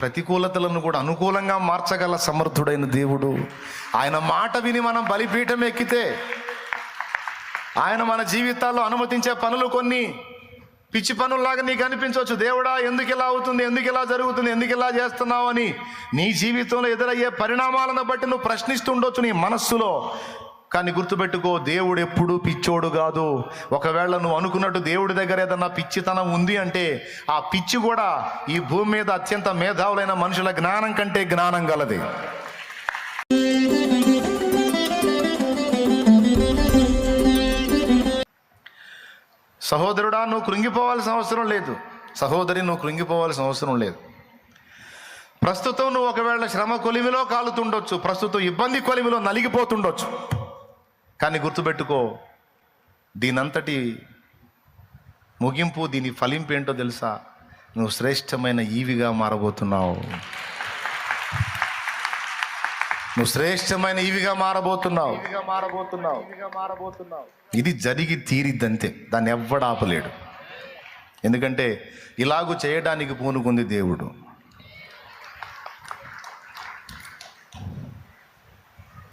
ప్రతికూలతలను కూడా అనుకూలంగా మార్చగల సమర్థుడైన దేవుడు. ఆయన మాట విని మనం బలిపీఠం ఎక్కితే ఆయన మన జీవితాల్లో అనుమతించే పనులు కొన్ని పిచ్చి పనుల్లాగా నీకు అనిపించవచ్చు. దేవుడా ఎందుకు ఇలా అవుతుంది? ఎందుకు ఇలా జరుగుతుంది? ఎందుకు ఇలా చేస్తున్నావు అని నీ జీవితంలో ఎదురయ్యే పరిణామాలను బట్టి నువ్వు ప్రశ్నిస్తుండొచ్చు నీ మనస్సులో. కానీ గుర్తుపెట్టుకో దేవుడు ఎప్పుడూ పిచ్చోడు కాదు. ఒకవేళ నువ్వు అనుకున్నట్టు దేవుడి దగ్గర ఏదన్నా పిచ్చితనం ఉంది అంటే ఆ పిచ్చి కూడా ఈ భూమి మీద అత్యంత మేధావులైన మనుషుల జ్ఞానం కంటే జ్ఞానం గలది. సహోదరుడా నువ్వు కృంగిపోవాల్సిన అవసరం లేదు. సహోదరి నువ్వు కృంగిపోవాల్సిన అవసరం లేదు. ప్రస్తుతం నువ్వు ఒకవేళ శ్రమ కొలిమిలో కాలుతుండొచ్చు. ప్రస్తుతం ఇబ్బంది కొలిమిలో నలిగిపోతుండొచ్చు. కానీ గుర్తుపెట్టుకో దీనంతటి ముగింపు దీని ఫలింపు ఏంటో తెలుసా? నువ్వు శ్రేష్టమైన ఈవిగా మారబోతున్నావు. నువ్వు శ్రేష్టమైన ఈవిగా మారబోతున్నావు. మారబోతున్నావు. మారబోతున్నావు. ఇది జరిగి తీరిద్దంతే. దాన్ని ఎవ్వడు ఆపలేడు. ఎందుకంటే ఇలాగూ చేయడానికి పూనుకుంది దేవుడు.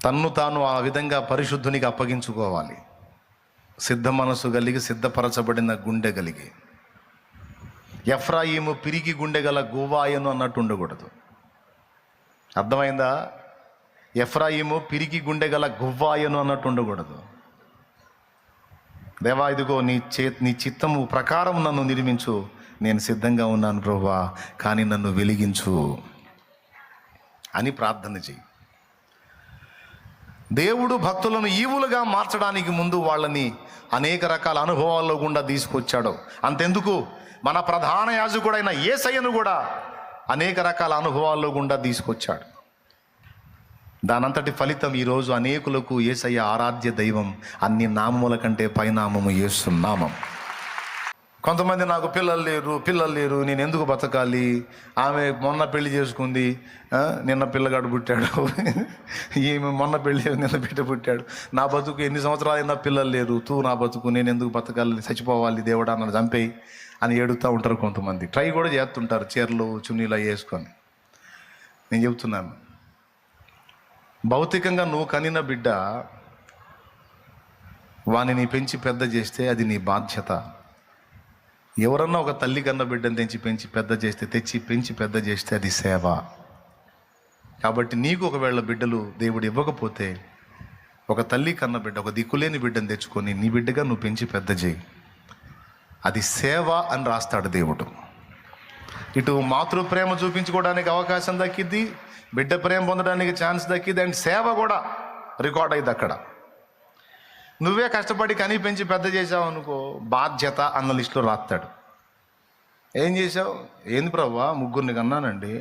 తన్ను తాను ఆ విధంగా పరిశుద్ధునికి అప్పగించుకోవాలి. సిద్ధ మనసు కలిగి సిద్ధపరచబడిన గుండె కలిగి. ఎఫ్రాయిము పిరికి గుండె గల గువ్వాయను అన్నట్టు ఉండకూడదు. అర్థమైందా? ఎఫ్రాయిము పిరికి గుండె గల గువ్వాయను అన్నట్టు ఉండకూడదు. దేవా ఇదిగో నీ చే నీ చిత్తము ప్రకారం నన్ను నిర్మించు. నేను సిద్ధంగా ఉన్నాను ప్రభా కానీ నన్ను వెలిగించు అని ప్రార్థన చెయ్యి. దేవుడు భక్తులను ఈవులుగా మార్చడానికి ముందు వాళ్ళని అనేక రకాల అనుభవాల్లో గుండా తీసుకొచ్చాడు. అంతెందుకు? మన ప్రధాన యాజకుడైన ఏసయ్యను కూడా అనేక రకాల అనుభవాల్లో గుండా తీసుకొచ్చాడు. దానంతటి ఫలితం ఈరోజు అనేకులకు ఏసయ్య ఆరాధ్య దైవం అన్ని నామముల కంటే పైనామము ఏసునామం కొంతమంది నాకు పిల్లలు లేరు పిల్లలు లేరు నేను ఎందుకు బతకాలి? ఆమె మొన్న పెళ్ళి చేసుకుంది నిన్న పిల్లగాడు పుట్టాడు. ఈమె మొన్న పెళ్ళి నిన్న బిడ్డ పుట్టాడు. నా బతుకు ఎన్ని సంవత్సరాలు అయినా పిల్లలు లేరు. తూ నా బతుకు నేను ఎందుకు బతకాలి చచ్చిపోవాలి దేవుడా నన్ను చంపేయి అని ఏడుతూ ఉంటారు కొంతమంది. ట్రై కూడా చేస్తుంటారు చీరలు చున్నీలు వేసుకొని. నేను చెబుతున్నాను భౌతికంగా నువ్వు కనిన బిడ్డ వానిని పెంచి పెద్ద చేస్తే అది నీ బాధ్యత. ఎవరన్నా ఒక తల్లి కన్న బిడ్డను తెచ్చి పెంచి పెద్ద చేస్తే తెచ్చి పెంచి పెద్ద చేస్తే అది సేవ. కాబట్టి నీకు ఒకవేళ బిడ్డలు దేవుడు ఇవ్వకపోతే ఒక తల్లి కన్న బిడ్డ ఒక దిక్కులేని బిడ్డను తెచ్చుకొని నీ బిడ్డగా నువ్వు పెంచి పెద్ద చేయి. అది సేవ అని రాస్తాడు దేవుడు. ఇటు మాతృ ప్రేమ చూపించుకోవడానికి అవకాశం దక్కిద్ది బిడ్డ ప్రేమ పొందడానికి ఛాన్స్ దక్కిద్ది అండ్ సేవ కూడా రికార్డ్ అయింది అక్కడ. నువ్వే కష్టపడి కనీ పెంచి పెద్ద చేసావు అనుకో బాధ్యత అన్న లిస్టులో రాస్తాడు ఏం చేసావు ఏంది ప్రభా ముగ్గురిని కన్నానండి.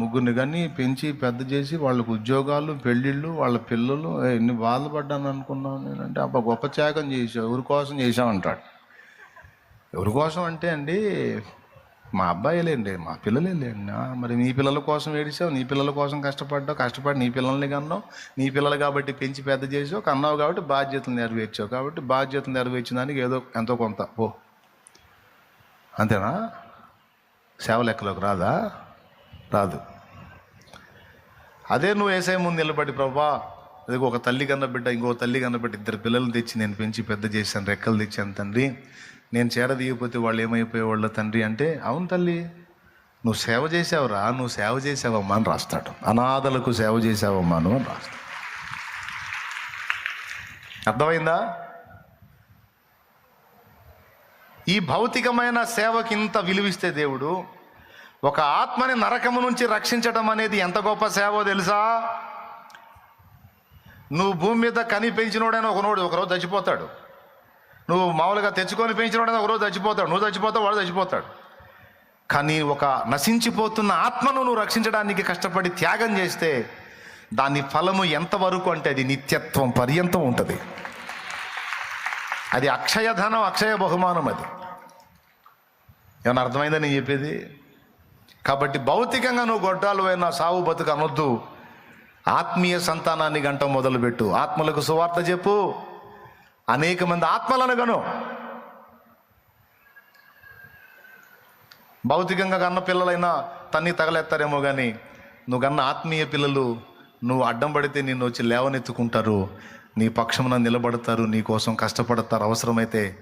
ముగ్గురిని కానీ పెంచి పెద్ద చేసి వాళ్ళకు ఉద్యోగాలు పెళ్ళిళ్ళు వాళ్ళ పిల్లలు ఎన్ని బాధపడ్డాను అనుకున్నాను నేనంటే అబ్బా గొప్ప త్యాగం చేసావు ఎవరి కోసం చేసావు అంటాడు. ఎవరి కోసం అంటే అండి మా అబ్బాయిలేండి మా పిల్లలేండి మరి నీ పిల్లల కోసం ఏడిసావు నీ పిల్లల కోసం కష్టపడ్డావు కష్టపడి నీ పిల్లల్ని కన్నావు నీ పిల్లలు కాబట్టి పెంచి పెద్ద చేసావు కన్నావు కాబట్టి బాధ్యతలు నెరవేర్చావు కాబట్టి బాధ్యతలు నెరవేర్చిన దానికి ఏదో ఎంతో కొంత. ఓ అంతేనా? సేవ లెక్కలోకి రాదా? రాదు. అదే నువ్వు వేసే ముందు నిలబడి ప్రభా అది ఒక తల్లి కన్న బిడ్డ ఇంకో తల్లి కన్న బిడ్డ ఇద్దరు పిల్లలు తెచ్చి నేను పెంచి పెద్ద చేశాను రెక్కలు తెచ్చాను తండ్రి. నేను చేరదీయకపోతే వాళ్ళు ఏమైపోయేవాళ్ళు తండ్రి అంటే అవును తల్లి నువ్వు సేవ చేసావురా నువ్వు సేవ చేసావమ్మా అని రాస్తాడు. అనాథలకు సేవ చేసావమ్మా నువ్వు అని రాస్తాడు. అర్థమైందా? ఈ భౌతికమైన సేవకి ఇంత విలువిస్తే దేవుడు ఒక ఆత్మని నరకము నుంచి రక్షించడం అనేది ఎంత గొప్ప సేవో తెలుసా? నువ్వు భూమి మీద కని పెంచినోడని ఒకనోడు ఒకరోజు చచ్చిపోతాడు. నువ్వు మామూలుగా తెచ్చుకొని పెంచినోడైనా ఒకరోజు చచ్చిపోతాడు. నువ్వు చచ్చిపోతావు వాడు చచ్చిపోతాడు. కానీ ఒక నశించిపోతున్న ఆత్మను నువ్వు రక్షించడానికి కష్టపడి త్యాగం చేస్తే దాని ఫలము ఎంతవరకు అంటే అది నిత్యత్వం పర్యంతం ఉంటుంది. అది అక్షయధనం అక్షయ బహుమానం అది. ఏమన్నా అర్థమైందని నేను చెప్పేది? కాబట్టి భౌతికంగా నువ్వు గొడ్డాలు అయినా సావు బతుకు అనొద్దు. ఆత్మీయ సంతానాన్ని గంట మొదలుపెట్టు. ఆత్మలకు సువార్త చెప్పు. అనేక మంది ఆత్మలను గను భౌతికంగా కన్న పిల్లలైనా తన్ని తగలేస్తారేమో కానీ నువ్వు కన్న ఆత్మీయ పిల్లలు నువ్వు అడ్డం పడితే నిన్ను వచ్చి లేవనెత్తుకుంటారు. నీ పక్షమున నిలబడతారు నీ కోసం కష్టపడతారు. అవసరమైతే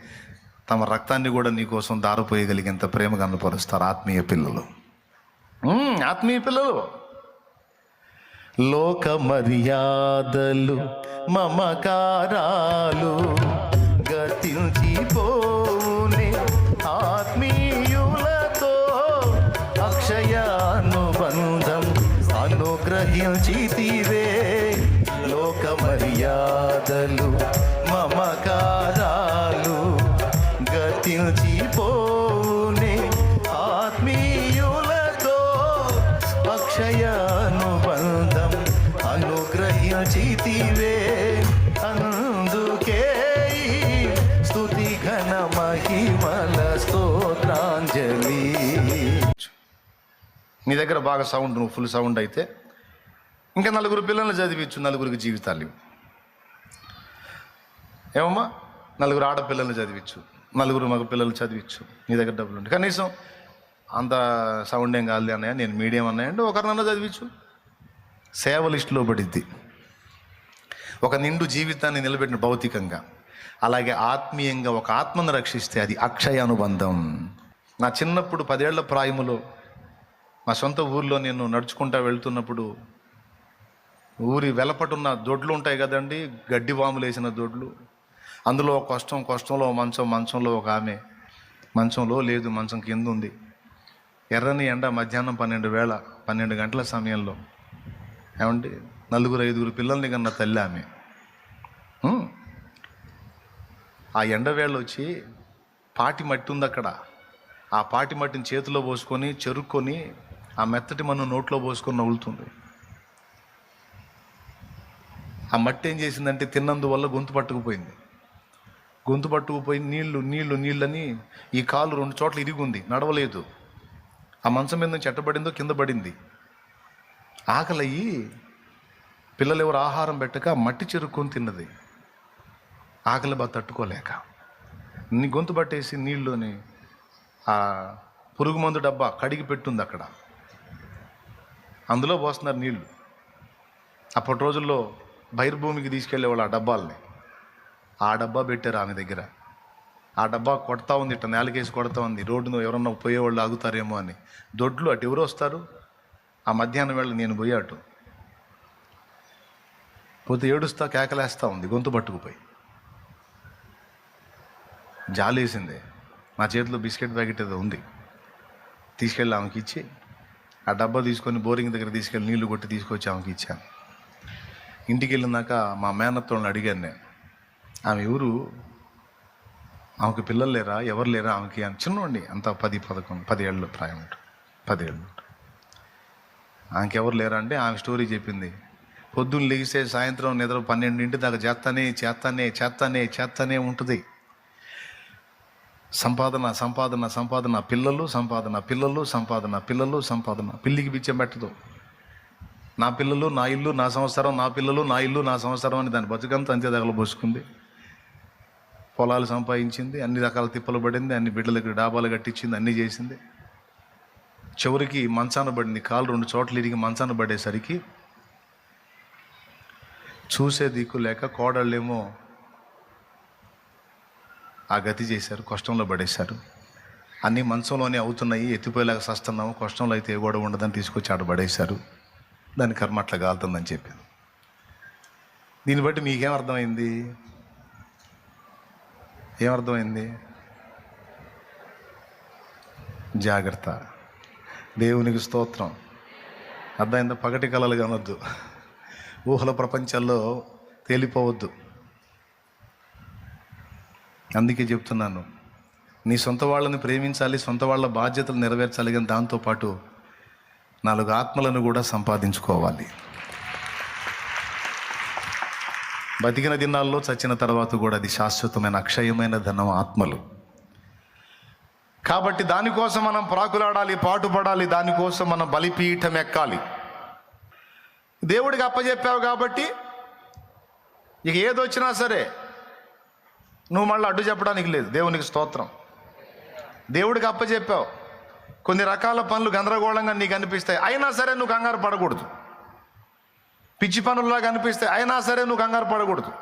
తమ రక్తాన్ని కూడా నీ కోసం దారిపోయగలిగేంత ప్రేమ కనపరుస్తారు ఆత్మీయ పిల్లలు. ఆత్మీయ పిల్లలు. లోక మర్యాదలు మమకారాలు గతించిపోనే ఆత్మీయులతో అక్షయానుబంధం అనుగ్రహించితివే. లోక మర్యాదలు మమకారాలు గతించిపోనే ఆత్మీయులతో అక్షయానుబంధం అనుగ్రహించితివే అందుకే స్థుతి ఘన మహిమల స్తోత్రాంజలి. నీ దగ్గర బాగా సౌండ్ నువ్వు ఫుల్ సౌండ్ అయితే ఇంకా నలుగురు పిల్లల్ని చదివించు నలుగురికి జీవితాలు ఏమమ్మా? నలుగురు ఆడపిల్లల్ని చదివించు నలుగురు మగ పిల్లలు చదివించు నీ దగ్గర డబ్బులు ఉంటాయి కనీసం అంత సౌండ్ ఏం కాదు అన్నయ్య నేను మీడియం అన్నయ్య అంటే ఒకరినన్నా చదివించు. సేవ లిస్టులో పడిద్ది. ఒక నిండు జీవితాన్ని నిలబెట్టిన భౌతికంగా అలాగే ఆత్మీయంగా ఒక ఆత్మను రక్షిస్తే అది అక్షయ అనుబంధం. నా చిన్నప్పుడు పదేళ్ళ ప్రాయములో మా సొంత ఊర్లో నేను నడుచుకుంటా వెళ్తున్నప్పుడు ఊరి వెలపటున్న దొడ్లు ఉంటాయి కదండి గడ్డి వాములు వేసిన దొడ్లు. అందులో కష్టం కష్టంలో మంచం మంచంలో ఒక ఆమె. మంచంలో లేదు మంచం కింద ఉంది ఎర్రని ఎండ మధ్యాహ్నం పన్నెండు వేళ పన్నెండు గంటల సమయంలో ఏమండి? నలుగురు ఐదుగురు పిల్లల్ని కన్నా తల్లి ఆమె. ఆ ఎండవేళ్ళు వచ్చి పాటి మట్టి ఉంది అక్కడ ఆ పాటి మట్టిని చేతిలో పోసుకొని చెరుక్కొని ఆ మెత్తటి మన్ను నోట్లో పోసుకొని నవ్వులుతుంది. ఆ మట్టి ఏం చేసిందంటే తిన్నందువల్ల గొంతు పట్టుకుపోయింది. గొంతు పట్టుకుపోయి నీళ్ళు నీళ్ళు నీళ్ళని ఈ కాలు రెండు చోట్ల ఇరిగుంది నడవలేదు. ఆ మంచం మీద నుంచి ఎట్టబడిందో కింద పడింది. ఆకలయ్యి పిల్లలు ఎవరు ఆహారం పెట్టక మట్టి చెరుక్కొని తిన్నది. ఆకలి బాగా తట్టుకోలేక. నీ గొంతు పట్టేసి నీళ్ళుని ఆ పురుగు మందు డబ్బా కడిగి పెట్టుంది అక్కడ. అందులో పోస్తున్నారు నీళ్ళు అప్పటి రోజుల్లో బహిర్భూమికి తీసుకెళ్ళేవాళ్ళు ఆ డబ్బాల్ని. ఆ డబ్బా పెట్టారు ఆమె దగ్గర. ఆ డబ్బా కొడతా ఉంది ఇట్లా నేలకేసి కొడతా ఉంది. రోడ్డును ఎవరన్నా పోయేవాళ్ళు ఆగుతారేమో అని. దొడ్లు అటు ఎవరు వస్తారు? ఆ మధ్యాహ్నం వేళ నేను పోయాటు. పోతే ఏడుస్తా కేకలేస్తా ఉంది గొంతు పట్టుకుపోయి. జాలేసింది నా చేతిలో బిస్కెట్ ప్యాకెట్ ఏదో ఉంది. తీసుకెళ్ళి ఆమెకి ఇచ్చి ఆ డబ్బా తీసుకొని బోరింగ్ దగ్గర తీసుకెళ్ళి నీళ్ళు కొట్టి తీసుకొచ్చి ఆమెకి ఇచ్చాను. ఇంటికి వెళ్ళినాక మా మేనత్తోళ్ళని అడిగాను నేను. ఆమె ఎవరు? ఆమెకి పిల్లలు లేరా? ఎవరు లేరా? ఆమెకి అని చిన్నోండి అంత పది పదకొండు పది ఏళ్ళు ప్రాయం ఉంటుంది పది ఏళ్ళు. ఆమెకెవరు లేరా అంటే ఆమె స్టోరీ చెప్పింది. పొద్దున్న లేగిస్తే సాయంత్రం నిద్ర పన్నెండింటి దాకా చేస్తానే చేస్తానే చేస్తానే చేస్తానే ఉంటుంది. సంపాదన సంపాదన సంపాదన పిల్లలు సంపాదన పిల్లలు సంపాదన పిల్లలు సంపాదన పిల్లికి బిచ్చం పెట్టదు. నా పిల్లలు నా ఇల్లు నా సంవత్సరం నా పిల్లలు నా ఇల్లు నా సంవత్సరం అని దాని బతుకంతా అంతే దగ్గర పోసుకుంది. పొలాలు సంపాదించింది అన్ని రకాల తిప్పలు పడింది అన్ని బిడ్డలకి డాబాలు కట్టించింది అన్నీ చేసింది. చివరికి మంచాన పడింది కాలు రెండు చోట్ల ఇరిగి మంచాన పడేసరికి చూసే దిక్కు లేక కోడళ్ళేమో ఆ గతి చేశారు కష్టంలో పడేశారు. అన్నీ మంచంలోనే అవుతున్నాయి ఎత్తిపోయేలాగా సస్తున్నాము కష్టంలో అయితే ఏ గొడవ ఉండదని తీసుకొచ్చి ఆడ పడేశారు. దాని కర్మ అట్లా కాలుతుందని చెప్పింది దీన్ని బట్టి మీకేం అర్థమైంది? ఏమర్థమైంది జాగ్రత్త. దేవునికి స్తోత్రం. అర్థమైందా? పగటి కళలు కనొద్దు. ఊహల ప్రపంచంలో తేలిపోవద్దు. అందుకే చెప్తున్నాను నీ సొంత వాళ్ళని ప్రేమించాలి సొంత వాళ్ళ బాధ్యతలు నెరవేర్చాలి కానీ దాంతోపాటు నాలుగు ఆత్మలను కూడా సంపాదించుకోవాలి. బతికిన దినాల్లో చచ్చిన తర్వాత కూడా అది శాశ్వతమైన అక్షయమైన ధనం ఆత్మలు. కాబట్టి దానికోసం మనం ప్రాకులాడాలి పాటుపడాలి దానికోసం మనం బలిపీఠం ఎక్కాలి. దేవుడికి అప్పచెప్పావు కాబట్టి ఇక ఏదొచ్చినా సరే నువ్వు మళ్ళీ అడ్డు చెప్పడానికి లేదు. దేవునికి స్తోత్రం. దేవుడికి అప్పచెప్పావు కొన్ని రకాల పనులు గందరగోళంగా నీకు అనిపిస్తాయి. అయినా సరే నువ్వు కంగారు పడకూడదు. పిచ్చి పనుల్లాగా అనిపిస్తాయి. అయినా సరే నువ్వు కంగారు పడకూడదు.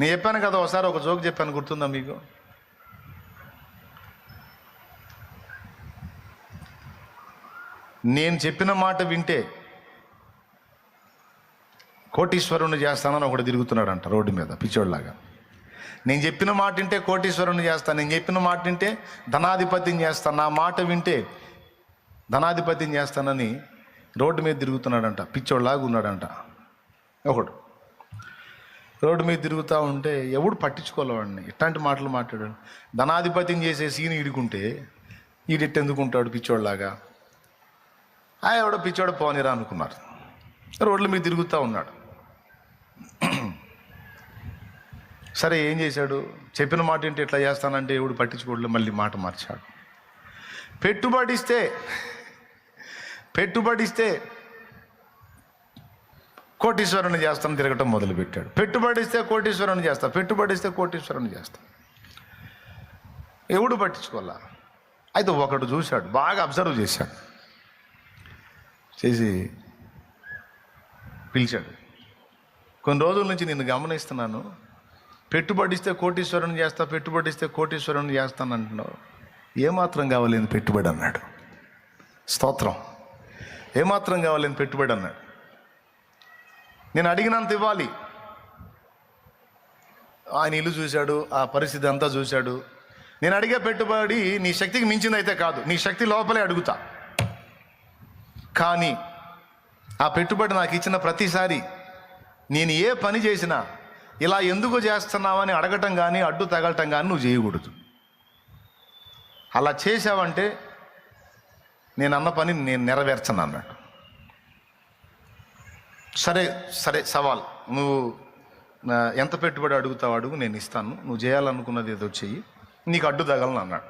నేను చెప్పాను కదా ఒకసారి ఒక జోక్ చెప్పాను గుర్తుందా మీకు? నేను చెప్పిన మాట వింటే కోటీశ్వరుని చేస్తానని ఒకడు తిరుగుతున్నాడంట రోడ్డు మీద పిచ్చోళ్ళలాగా నేను చెప్పిన మాట వింటే కోటీశ్వరుని చేస్తాను నేను చెప్పిన మాట వింటే ధనాధిపతిని చేస్తాను నా మాట వింటే ధనాధిపతిని చేస్తానని రోడ్డు మీద తిరుగుతున్నాడంట పిచ్చోళ్ళలాగా ఉన్నాడంట ఒకడు. రోడ్డు మీద తిరుగుతూ ఉంటే ఎవడు పట్టించుకోలేవాడిని ఇట్లాంటి మాటలు మాట్లాడాడు. ధనాధిపతిని చేసే సీన్ ఇడుకుంటే ఈడెట్టెందుకుంటాడు పిచ్చోళ్ళలాగా ఆ ఎవడో పిచ్చోడు పోనీరా అనుకున్నారు రోడ్ల మీద తిరుగుతూ ఉన్నాడు. సరే ఏం చేశాడు? చెప్పిన మాట ఏంటి? ఎట్లా చేస్తానంటే ఎవడు పట్టించుకోవడం మళ్ళీ మాట మార్చాడు. పెట్టుబడిస్తే పెట్టుబడిస్తే కోటీశ్వరుని చేస్తాను తిరగటం మొదలుపెట్టాడు. పెట్టుబడిస్తే కోటీశ్వరుని చేస్తా పెట్టుబడిస్తే కోటీశ్వరుని చేస్తా. ఎవడు పట్టించుకోవాలా? అయితే ఒకడు చూశాడు బాగా అబ్జర్వ్ చేశాడు. చేసి పిలిచాడు. కొన్ని రోజుల నుంచి నేను గమనిస్తున్నాను. పెట్టుబడిస్తే కోటీశ్వరుని చేస్తా పెట్టుబడిస్తే కోటీశ్వరుని చేస్తాను అంటున్నావు. ఏమాత్రం కావాలని పెట్టుబడి అన్నాడు. స్తోత్రం. ఏమాత్రం కావాలని పెట్టుబడి అన్నాడు. నేను అడిగినంత ఇవ్వాలి. ఆయన ఇల్లు చూశాడు ఆ పరిస్థితి అంతా చూశాడు. నేను అడిగే పెట్టుబడి నీ శక్తికి మించిందైతే కాదు. నీ శక్తి లోపలే అడుగుతా. కానీ ఆ పెట్టుబడి నాకు ఇచ్చిన ప్రతిసారి నేను ఏ పని చేసినా ఇలా ఎందుకు చేస్తున్నావని అడగటం కానీ అడ్డు తగలటం కానీ నువ్వు చేయకూడదు. అలా చేసావంటే నేను అన్న పని నేను నెరవేర్చను అన్నాడు సరే సరే సవాల్. నువ్వు ఎంత పెట్టుబడి అడుగుతావు అడుగు నేను ఇస్తాను. నువ్వు చేయాలనుకున్నది ఏదో చెయ్యి. నీకు అడ్డు తగలను అన్నాడు.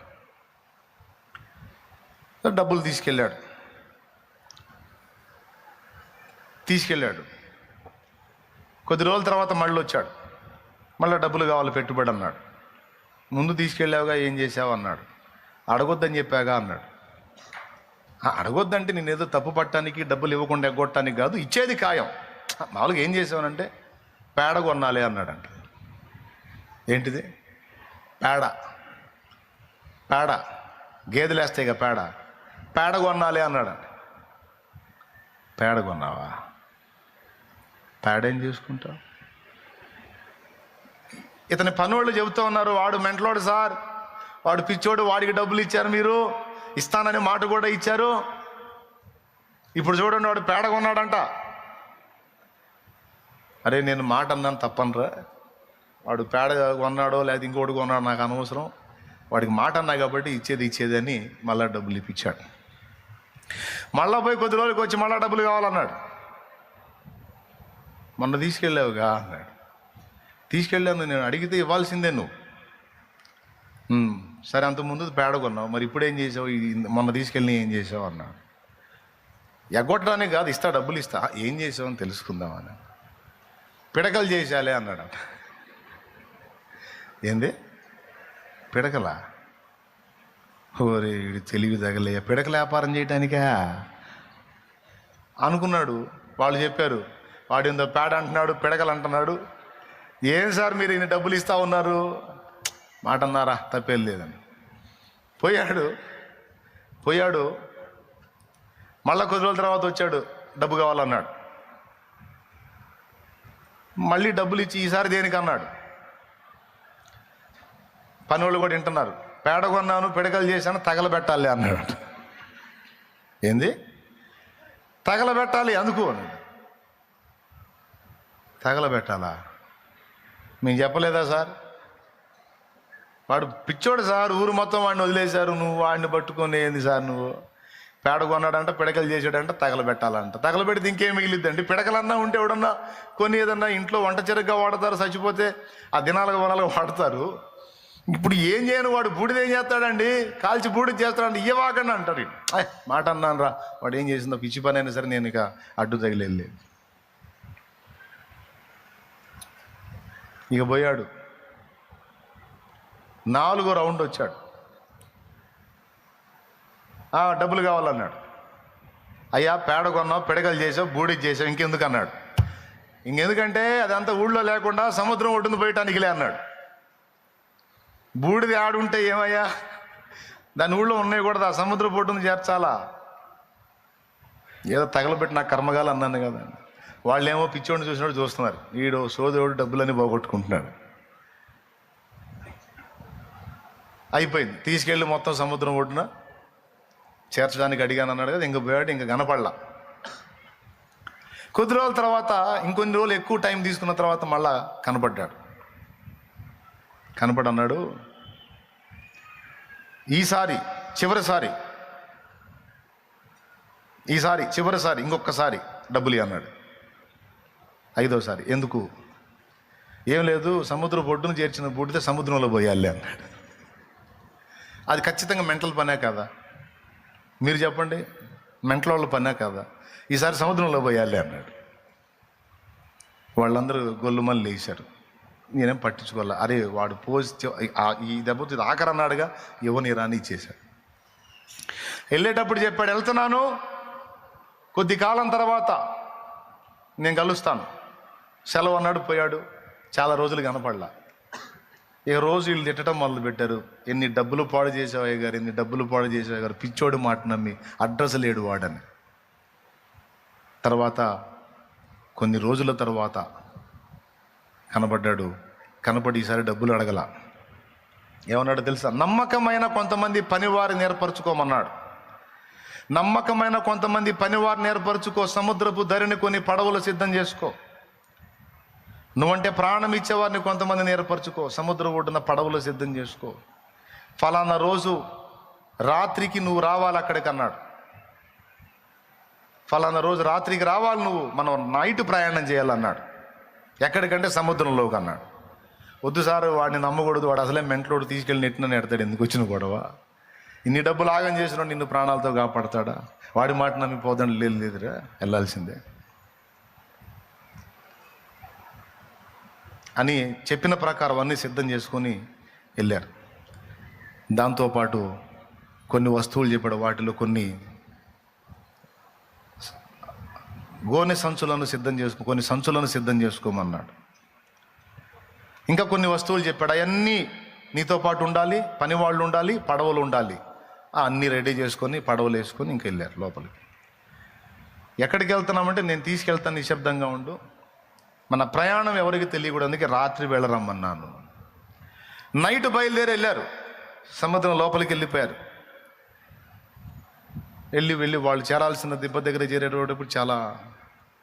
డబ్బులు తీసుకెళ్ళాడు. తీసుకెళ్ళాడు. కొద్ది రోజుల తర్వాత మళ్ళీ వచ్చాడు మళ్ళీ డబ్బులు కావాలి పెట్టుబడి అన్నాడు. ముందు తీసుకెళ్ళావుగా ఏం చేసావు అన్నాడు. అడగొద్దని చెప్పాగా అన్నాడు. అడగొద్దంటే నేను ఏదో తప్పు పట్టడానికి డబ్బులు ఇవ్వకుండా ఎగ్గొట్టడానికి కాదు ఇచ్చేది ఖాయం. మామూలుగా ఏం చేసావనంటే పేడ కొనాలి అన్నాడంట. ఏంటిది? పేడ. పేడ. గేదెలు ఇక పేడ. పేడ కొనాలి అన్నాడంట. పేడ కొన్నావా? పేడ ఏం చేసుకుంటావు? ఇతని పనోళ్ళు చెబుతూ ఉన్నారు వాడు మెంటలోడు సార్ వాడు పిచ్చోడు వాడికి డబ్బులు ఇచ్చారు మీరు ఇస్తానని మాట కూడా ఇచ్చారు. ఇప్పుడు చూడండి వాడు పేడ కొన్నాడంట. అరే నేను మాట అన్నాను తప్పనరా. వాడు పేడ కొన్నాడో లేదా ఇంకోటి కొన్నాడో నాకు అనవసరం. వాడికి మాట అన్నా కాబట్టి ఇచ్చేది ఇచ్చేది అని మళ్ళా డబ్బులు ఇప్పించాడు. మళ్ళా పోయి కొద్ది రోజులకి వచ్చి మళ్ళా డబ్బులు కావాలన్నాడు. మొన్న తీసుకెళ్ళావుగా అన్నాడు. తీసుకెళ్ళాను నేను అడిగితే ఇవ్వాల్సిందే నువ్వు. సరే అంతకుముందు ముందు పేడ కొన్నావు మరి ఇప్పుడు ఏం చేసావు? మొన్న తీసుకెళ్ళి ఏం చేసావు? అన్నాడు. ఎగ్గొట్టడానికి కాదు ఇస్తా డబ్బులు ఇస్తా. ఏం చేసావు అని తెలుసుకుందామని పిడకలు చేసాలే అన్నాడు. ఏంది? పిడకలా? ఓరే వీడి తెలివి తగలే. పిడకల వ్యాపారం చేయటానికా? అనుకున్నాడు. వాళ్ళు చెప్పారు వాడిందో పేడ అంటున్నాడు పిడకలు అంటున్నాడు. ఏం సార్ మీరు ఇన్ని డబ్బులు ఇస్తా ఉన్నారు? మాట అన్నారా తప్పేం లేదని. పోయాడు. పోయాడు. మళ్ళా కొద్ది రోజుల తర్వాత వచ్చాడు డబ్బు కావాలన్నాడు. మళ్ళీ డబ్బులు ఇచ్చి ఈసారి దేనికి అన్నాడు? పని వాళ్ళు కూడా వింటున్నారు. పేడ కొన్నాను పిడకలు చేశాను తగలబెట్టాలి అన్నాడు. ఏంది? తగలబెట్టాలి అందుకు అన్నాడు. తగలబెట్టాలా? మేము చెప్పలేదా సార్? వాడు పిచ్చోడు సార్ ఊరు మొత్తం వాడిని వదిలేశారు నువ్వు వాడిని పట్టుకొని ఏంది సార్ నువ్వు? పేడ కొన్నాడంట పిడకలు చేసాడంట తగలబెట్టాలంట. తగలబెడితే ఇంకేం మిగిలిద్దండి? పిడకలన్నా ఉంటే ఎవడన్నా కొన్ని ఏదన్నా ఇంట్లో వంట చెరుగ్గా వాడతారు చచ్చిపోతే ఆ దినాలుగా వనాలుగా వాడతారు. ఇప్పుడు ఏం చేయను వాడు బూడిద ఏం చేస్తాడండి? కాల్చి బూడిద చేస్తాడండి ఇవ్వకండి అంటారు. మాట అన్నాను రా వాడు ఏం చేసిందో పిచ్చి పని అయినా సరే నేను ఇక అడ్డు తగిలేదు ఇక పోయాడు. నాలుగో రౌండ్ వచ్చాడు. డబ్బులు కావాలన్నాడు. అయ్యా పేడ కొన్నావు పిడకలు చేసావు బూడిది చేసావు ఇంకెందుకు అన్నాడు. ఇంకెందుకంటే అదంతా ఊళ్ళో లేకుండా సముద్రం ఒడ్డున పోయటానికిలే అన్నాడు. బూడిది ఆడుంటే ఏమయ్యా? దాని ఊళ్ళో ఉన్నాయి కూడా ఆ సముద్ర ఒడ్డున చేర్చాలా? ఏదో తగలబెట్టి కర్మగాలు అన్నాను కదండి వాళ్ళేమో పిచ్చోడిని చూసినట్టు చూస్తున్నారు. వీడు సోదరుడు డబ్బులన్నీ పోగొట్టుకుంటున్నాడు. అయిపోయింది. తీసుకెళ్ళి మొత్తం సముద్రం ఒడ్డున చేర్చడానికి అడిగాను అన్నాడు కదా ఇంక పోయాడు ఇంకా కనపడలా. కొద్ది రోజుల తర్వాత ఇంకొన్ని రోజులు ఎక్కువ టైం తీసుకున్న తర్వాత మళ్ళా కనపడ్డాడు. కనపడన్నాడు ఈసారి చివరిసారి ఈసారి చివరిసారి ఇంకొకసారి డబ్బులు అన్నాడు. ఐదోసారి. ఎందుకు? ఏం లేదు సముద్ర బొడ్డును చేర్చిన బూడితే సముద్రంలో పోయాలి అన్నాడు అది ఖచ్చితంగా మెంటల్ పనే కదా. మీరు చెప్పండి మెంటల్ వాళ్ళ పనే కదా. ఈసారి సముద్రంలో పోయాలి అన్నాడు వాళ్ళందరూ గొల్లుమల్లి లేచారు. నేనేం పట్టించుకోవాలి? అరే వాడు పోసి ఈ దెబ్బతో ఇది ఆఖరి అన్నాడుగా ఎవరిని రాని ఇచ్చేశాడు. వెళ్ళేటప్పుడు చెప్పాడు వెళ్తున్నాను. కొద్ది కాలం తర్వాత నేను కలుస్తాను. సెలవు అన్నాడు పోయాడు. చాలా రోజులు కనపడలా. ఇక రోజు వీళ్ళు తిట్టడం మొదలు పెట్టారు. ఎన్ని డబ్బులు పాడు చేసావయ్య గారు ఎన్ని డబ్బులు పాడు చేసేవా గారు పిచ్చోడు మాట నమ్మి అడ్రస్ లేడు వాడని. తర్వాత కొన్ని రోజుల తర్వాత కనబడ్డాడు కనపడి ఈసారి డబ్బులు అడగల. ఏమన్నాడు తెలుసా? నమ్మకమైన కొంతమంది పనివారిని ఏర్పరచుకోమన్నాడు. నమ్మకమైన కొంతమంది పనివారిని ఏర్పరచుకో సముద్రపు ధరిని కొన్ని పడవలు సిద్ధం చేసుకో. నువ్వంటే ప్రాణం ఇచ్చేవారిని కొంతమందిని ఏర్పరచుకో. సముద్ర ఒడ్డున పడవలు సిద్ధం చేసుకో. ఫలానా రోజు రాత్రికి నువ్వు రావాలి అక్కడికి అన్నాడు. ఫలానా రోజు రాత్రికి రావాలి నువ్వు. మనం నైట్ ప్రయాణం చేయాలన్నాడు. ఎక్కడికంటే సముద్రంలోకి అన్నాడు. వద్దు సార్ వాడిని నమ్మకూడదు. వాడు అసలే మెంట్లోడు తీసుకెళ్ళి నెట్టిన నెడతాడు. ఎందుకు వచ్చిన గొడవ? ఇన్ని డబ్బులు ఆగం చేసిన నిన్ను ప్రాణాలతో కాపాడతాడా? వాడి మాట నమ్మి పోదండి లేదు లేదురా. వెళ్ళాల్సిందే. అని చెప్పిన ప్రకారం అన్నీ సిద్ధం చేసుకొని వెళ్ళారు. దాంతోపాటు కొన్ని వస్తువులు చెప్పాడు. వాటిలో కొన్ని గోనె సంచులను సిద్ధం చేసుకో కొన్ని సంచులను సిద్ధం చేసుకోమన్నాడు. ఇంకా కొన్ని వస్తువులు చెప్పాడు. అవన్నీ నీతో పాటు ఉండాలి పని వాళ్ళు ఉండాలి పడవలు ఉండాలి. అన్నీ రెడీ చేసుకొని పడవలు వేసుకొని ఇంక వెళ్ళారు లోపలికి. ఎక్కడికి వెళ్తున్నామంటే నేను తీసుకెళ్తాను నిశ్శబ్దంగా ఉండు. మన ప్రయాణం ఎవరికి తెలియకూడదు అందుకే రాత్రి వెళ్ళరమ్మన్నాను నైట్ బయలుదేరి వెళ్ళారు. సముద్రం లోపలికి వెళ్ళిపోయారు. వెళ్ళి వెళ్ళి వాళ్ళు చేరాల్సిన దిబ్బ దగ్గర చేరేటప్పుడు చాలా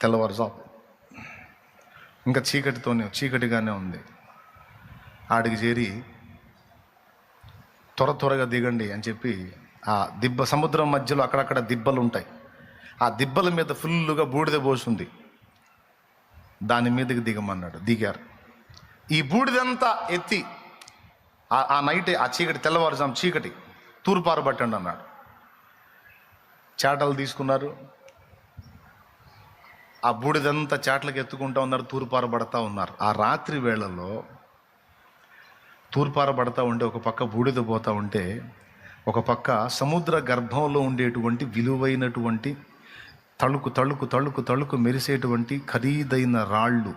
తెల్లవారుజాము. ఇంకా చీకటితోనే చీకటిగానే ఉంది. ఆడికి చేరి త్వర త్వరగా దిగండి అని చెప్పి ఆ దిబ్బ సముద్రం మధ్యలో అక్కడక్కడ దిబ్బలు ఉంటాయి. ఆ దిబ్బల మీద ఫుల్లుగా బూడిద పోసింది. దాని మీదకి దిగమన్నాడు దిగారు. ఈ బూడిదంతా ఎత్తి ఆ- నైట్ ఆ చీకటి తెల్లవారుజాము చీకటి తూర్పారు పట్టండి అన్నాడు. చాటలు తీసుకున్నారు. ఆ బూడిదంతా చాట్లకు ఎత్తుకుంటా ఉన్నారు తూర్పారబడతా ఉన్నారు. ఆ రాత్రి వేళల్లో తూర్పారబడతా ఉంటే ఒక పక్క బూడిద పోతా ఉంటే ఒక పక్క సముద్ర గర్భంలో ఉండేటువంటి విలువైనటువంటి తళుకు తళుకు తళుకు తళుకు మెరిసేటువంటి ఖరీదైన రాళ్ళు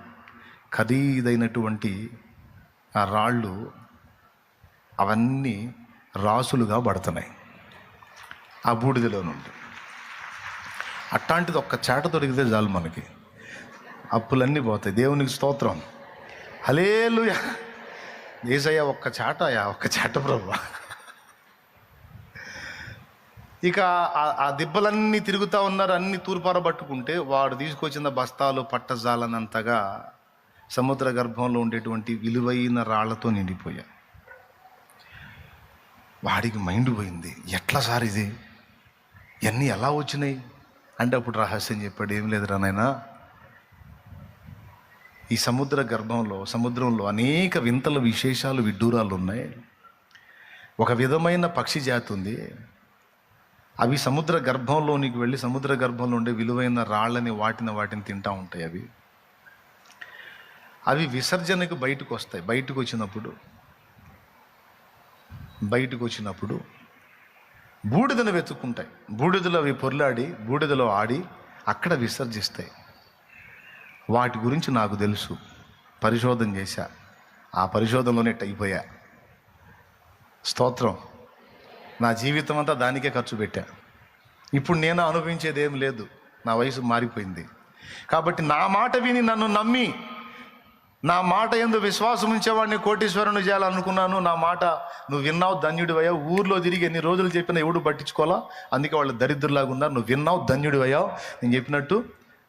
ఖరీదైనటువంటి ఆ రాళ్ళు అవన్నీ రాసులుగా పడుతున్నాయి. ఆ బూడిదలో నుండి అట్లాంటిది ఒక్క చేట దొరికితే చాలు మనకి. అప్పులన్నీ పోతాయి. దేవునికి స్తోత్రం. హలేలుయ ఏసయ్య ఒక్క చాటయా ఒక్క చాట ప్రభు. ఇక ఆ- దెబ్బలన్నీ దిబ్బలన్నీ తిరుగుతూ ఉన్నారు అన్ని తూర్పార పట్టుకుంటే వాడు తీసుకొచ్చిన బస్తాలు పట్టజాలనంతగా సముద్ర గర్భంలో ఉండేటువంటి విలువైన రాళ్ళతో నిండిపోయా. వాడికి మైండ్ పోయింది ఎట్లా సార్ ఇది? ఇవన్నీ ఎలా వచ్చినాయి? అంటే అప్పుడు రహస్యం చెప్పాడు ఏం లేదురా నాయనా. ఈ సముద్ర గర్భంలో సముద్రంలో అనేక వింతల విశేషాలు విడ్డూరాలు ఉన్నాయి. ఒక విధమైన పక్షి జాతి ఉంది. అవి సముద్ర గర్భంలోనికి వెళ్ళి సముద్ర గర్భంలో ఉండే విలువైన రాళ్ళని వాటిని వాటిని తింటా ఉంటాయి అవి. అవి విసర్జనకు బయటకు వస్తాయి. బయటకు వచ్చినప్పుడు బయటకు వచ్చినప్పుడు బూడిదను వెతుక్కుంటాయి. బూడిదలో అవి పొర్లాడి బూడిదలో ఆడి అక్కడ విసర్జిస్తాయి. వాటి గురించి నాకు తెలుసు. పరిశోధన చేశా. ఆ పరిశోధనలోనే అయిపోయా స్తోత్రం. నా జీవితం అంతా దానికే ఖర్చు పెట్టా. ఇప్పుడు నేను అనుభవించేది ఏం లేదు. నా వయసు మారిపోయింది. కాబట్టి నా మాట విని నన్ను నమ్మి నా మాట ఎందు విశ్వాసం ఉంచేవాడిని కోటీశ్వరుని చేయాలనుకున్నాను. నా మాట నువ్వు విన్నావు ధన్యుడివయ్యావు. ఊర్లో తిరిగి ఎన్ని రోజులు చెప్పినా ఎవడు పట్టించుకోవాలా? అందుకే వాళ్ళు దరిద్రులాగా ఉన్నారు. నువ్వు విన్నావు ధన్యుడివయ్యావు. నేను చెప్పినట్టు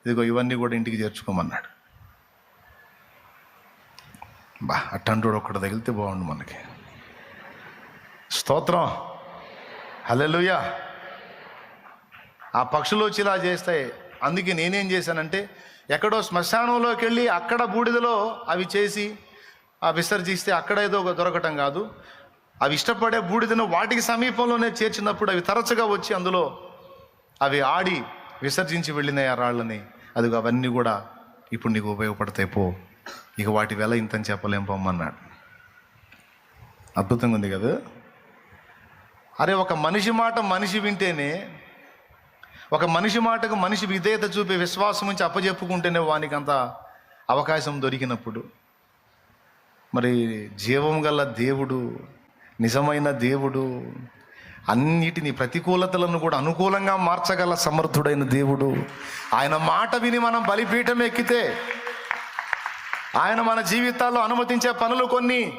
ఇదిగో ఇవన్నీ కూడా ఇంటికి చేర్చుకోమన్నాడు. బా అట్టంటోడు ఒక్కడ తగిలితే బాగుండు మనకి. స్తోత్రం. హల్లెలూయా. ఆ పక్షులు వచ్చి ఇలా చేస్తాయి అందుకే నేనేం చేశానంటే ఎక్కడో శ్మశానంలోకి వెళ్ళి అక్కడ బూడిదలో అవి చేసి ఆ విసర్జిస్తే అక్కడ ఏదో దొరకటం కాదు. అవి ఇష్టపడే బూడిదను వాటికి సమీపంలోనే చేర్చినప్పుడు అవి తరచుగా వచ్చి అందులో అవి ఆడి విసర్జించి వెళ్ళినాయి ఆ రాళ్ళని. అది అవన్నీ కూడా ఇప్పుడు నీకు ఉపయోగపడతాయి పో. ఇక వాటి వెల ఇంతని చెప్పలేం పొమ్మన్నాడు. అద్భుతంగా ఉంది కదా? అరే ఒక మనిషి మాట మనిషి వింటేనే ఒక మనిషి మాటకు మనిషి విధేయత చూపే విశ్వాసం నుంచి అప్పజెప్పుకుంటేనే వానికి అంత అవకాశం దొరికినప్పుడు. మరి జీవం గల దేవుడు నిజమైన దేవుడు అన్నిటిని ప్రతికూలతలను కూడా అనుకూలంగా మార్చగల సమర్థుడైన దేవుడు. ఆయన మాట విని మనం బలిపీఠం ఎక్కితే ఆయన మన జీవితాల్లో అనుమతించే పనులు కొన్ని.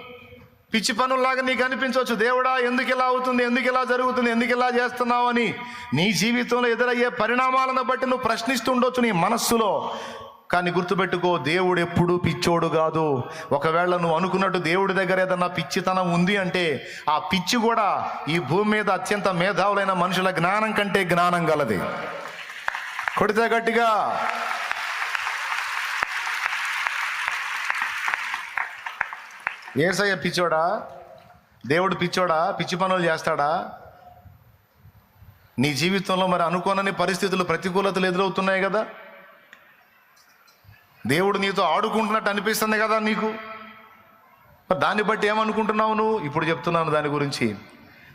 పిచ్చి పనుల్లాగా నీకు అనిపించవచ్చు. దేవుడా ఎందుకు ఇలా అవుతుంది? ఎందుకు ఇలా జరుగుతుంది? ఎందుకు ఇలా చేస్తున్నావు? అని నీ జీవితంలో ఎదురయ్యే పరిణామాలను బట్టి నువ్వు ప్రశ్నిస్తుండొచ్చు నీ మనస్సులో. కానీ గుర్తుపెట్టుకో దేవుడు ఎప్పుడూ పిచ్చోడు కాదు. ఒకవేళ నువ్వు అనుకున్నట్టు దేవుడి దగ్గర ఏదన్నా పిచ్చితనం ఉంది అంటే ఆ పిచ్చి కూడా ఈ భూమి మీద అత్యంత మేధావులైన మనుషుల జ్ఞానం కంటే జ్ఞానం గలది. కొడితే గట్టిగా ఏసయ్య పిచ్చోడా? దేవుడు పిచ్చోడా? పిచ్చి పనులు చేస్తాడా? నీ జీవితంలో మరి అనుకోనని పరిస్థితులు ప్రతికూలతలు ఎదురవుతున్నాయి కదా? దేవుడు నీతో ఆడుకుంటున్నట్టు అనిపిస్తుంది కదా నీకు? దాన్ని బట్టి ఏమనుకుంటున్నావు నువ్వు? ఇప్పుడు చెప్తున్నాను దాని గురించి.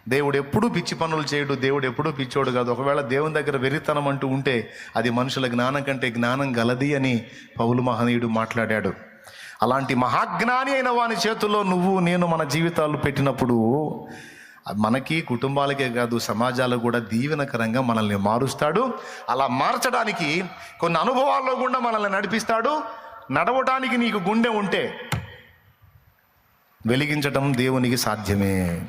దేవుడు ఎప్పుడూ పిచ్చి పనులు చేయడు దేవుడు ఎప్పుడూ పిచ్చోడు కాదు. ఒకవేళ దేవుని దగ్గర వెరితనం అంటూ ఉంటే అది మనుషుల జ్ఞానం కంటే జ్ఞానం గలది అని పౌలు మహనీయుడు మాట్లాడాడు. అలాంటి మహాజ్ఞాని అయిన వాని చేతుల్లో నువ్వు నేను మన జీవితాలు పెట్టినప్పుడు మనకి కుటుంబాలకే కాదు సమాజాలకు కూడా దీవెనకరంగా మనల్ని మారుస్తాడు. అలా మార్చడానికి కొన్ని అనుభవాల్లో కూడా మనల్ని నడిపిస్తాడు. నడవటానికి నీకు గుండె ఉంటే వెలిగించటం దేవునికి సాధ్యమే.